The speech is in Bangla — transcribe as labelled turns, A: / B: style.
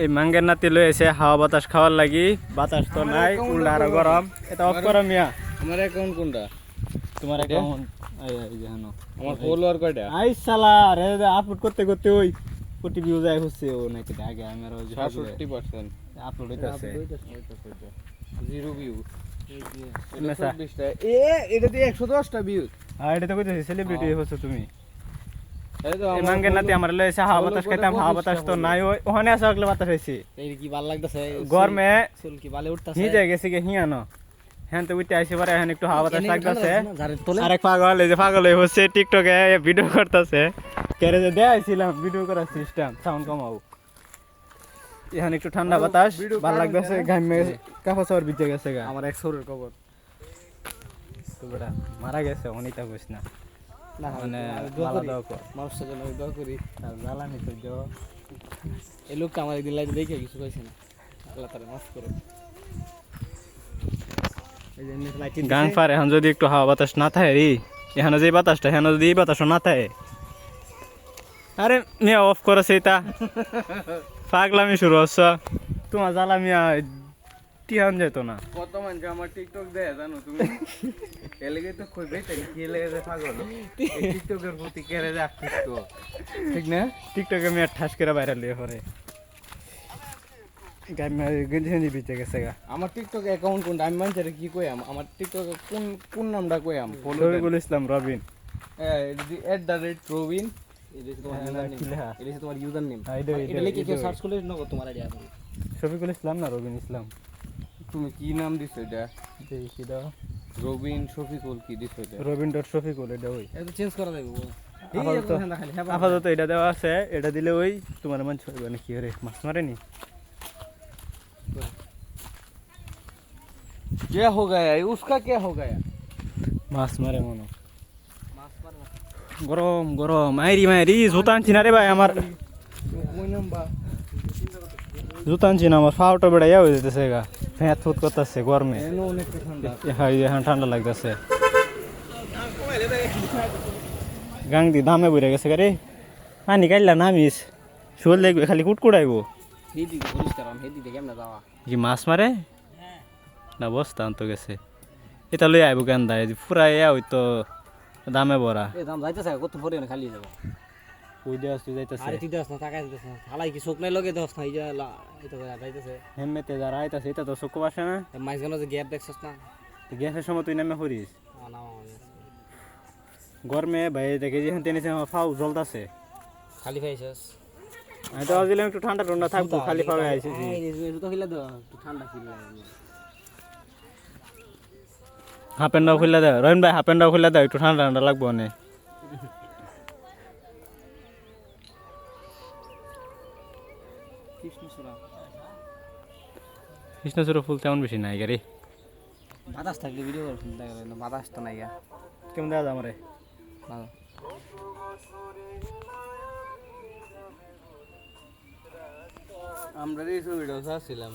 A: এই মাঙ্গের নাতি লই এসে হাওয়া বাতাস খাওয়ার লাগি বাতাস তো নাই উল্টা
B: আরও
A: গরম এটা অফ করো মিয়া।
B: আমার অ্যাকাউন্ট কোনটা
A: তোমার অ্যাকাউন্ট এই যে হানো
B: আমার ফলোয়ার কয়টা
A: আই সালা রে আপলোড করতে করতে ওই কোটি ভিউ যায় হচ্ছে ও নাকি আগে আমি আর ওই যে
B: সাতষট্টি পার্সেন্ট
A: আপলোড হইতাছে
B: জিরো ভিউ। এ এটা দিয়ে একশো দশটা ভিউ
A: আর এটা তো কইতেছি সেলিব্রিটি হচ্ছে তুমি। এই মাঙ্গের নাতি আমার লই হাওয়া বাতাস খাইতাম হাওয়া বাতাস তো নাই ওখানে আসা লাগলে বাতাস হইছে।
C: এই কি ভালো লাগতেছে?
A: গরমে
C: চুল কি ভালো উঠতাছে?
A: হি যায় গেছে গে হিয়ানো। হ্যাঁ তো উঠতে আসে পরে এখন একটু হাওয়া বাতাস লাগতেছে। আরেক পাগল এই যে পাগল হয়ে হচ্ছে টিকটকে ভিডিও করতেছে। কেরে যে দেখাইছিলাম ভিডিও করার সিস্টেম সাউন্ড কমাও। এখন একটু ঠান্ডা বাতাস ভালো লাগতেছে। ঘামে কাপড় চাপড় ভিজে গেছে গা।
C: আমার এক সরের
A: তো বেটা মারা গেছে অনিতা কইস না
C: না।
A: মানে
C: মানুষের জন্য দোয়া করি।
A: আর জ্বালানি তো জো
C: এই লোকটা আমার একদিন লাইতে দেখে কিছু কইছে না। আল্লাহ তারে মাফ করো এই যে এমনি লাইট
A: গাং ফার এখন যদি একটু হাওয়া বাতাস না থাকে রে এখানে যে বাতাসটা এখানে যদি এই বাতাসও না থাকে। আরে মিয়া অফ করেছে এটা। পাগলামি শুরু হচ্ছ। তোমার জ্বালা টিহান যেত না?
B: কত মানুষ আমার টিকটক দেয় জানো তুমি? তো খুঁজবে কি লেগে পাগল? টিকটকের প্রতি কেড়ে আকৃষ্ট? ঠিক না?
A: টিকটকে মিয়া ঠাস করে পরে গেঞ্জি গেঞ্জি বিচে গেছে গা।
B: আমার টিকটক অ্যাকাউন্ট কোনটা? আমি মানুষের কি কইয়াম? আমার টিকটক কোন কোন নামটা কইয়াম? Follow
A: Shafiqul Islam Robin.
B: At the rate Prabin
C: এই যে তোমার
A: হ্যাঁ,
C: ইউজার নেম এটা লিখে সার্চ করলে তোমার আইডিয়া
A: শফিকুল ইসলাম না রবিন ইসলাম?
B: তুমি কি নাম দিছো এটা
A: এই কি দাও
B: রবিন শফিকুল কি দিছো এটা
A: রবিন ডট শফিকুল এটা ওই
C: এটা চেঞ্জ করা যাবে
A: আপাতত আপাতত এটা দেওয়া আছে এটা দিলে ওই তোমার মান মানে কি রে মাছ মারেনি
B: क्या हो गया ये उसका क्या हो गया
A: মাছ মারে মনে গরম গরম মাইরি মাইরি জুতা আনছি না রে ভাই আমার
B: कोई नाम
A: জুতা আনছি না আমার ফাউটা বেড়াইয়া হয়ে যেতেছে গা ফ্যাঁত ফুত করতেছে গরমে। হ্যাঁ এখন ঠান্ডা লাগতেছে। গাং দি দামে বইরে গেছে রে পানি কাইলা নামিস। শুল দেখবে খালি কুটকুড়াইবো কি মাছ মারে? না বস্তা আনত গেছে। এটা লই আইব গান্দা ফুরা ইয়া ওই তো দামে ভরা।
C: দাম যাইতেছে কত পরে না খালি যাব?
A: ওই দেওয়া তুই যাইতেছে।
C: আরে তুই দেখ না টাকা দিতেছ না। হালাই কি চোখ নাই লগে দেখ না এই যে এটা করে যাইতেছে
A: হেমমেতে যারা আইতাছে এটা তো চক্ষু আসে না।
C: মাঝখানে যে গ্যাপ দেখছস না?
A: গ্যাসের সময় তুই নামে গরমে ভাই দেখে যে টেনেছে আমার ফাউ জ্বলতাছে।
C: খালি পাইছস?
A: আমি তো ভাবছিলাম একটু ঠান্ডা ঠান্ডা থাকব খালি পাবে আইসেছি
C: তো খিলা একটু ঠান্ডা লাগে
A: হাফ প্যান্টটাও খুলে দাও রহিন ভাই হাফ প্যান্টটাও খুলে দাও একটু ঠান্ডা ঠান্ডা লাগবো অনেক।
C: কৃষ্ণচূড়া
A: কৃষ্ণচূড়া ফুল তেমন বেশি নাই গাড়ি
C: বাতাস থাকলে ভিডিও করে শুনতে গেলে না বাতাস তো নাই গা।
A: কেমন দেওয়া যায় রে
C: ভালো।
B: আমরা এই ছবিটাও চাচ্ছিলাম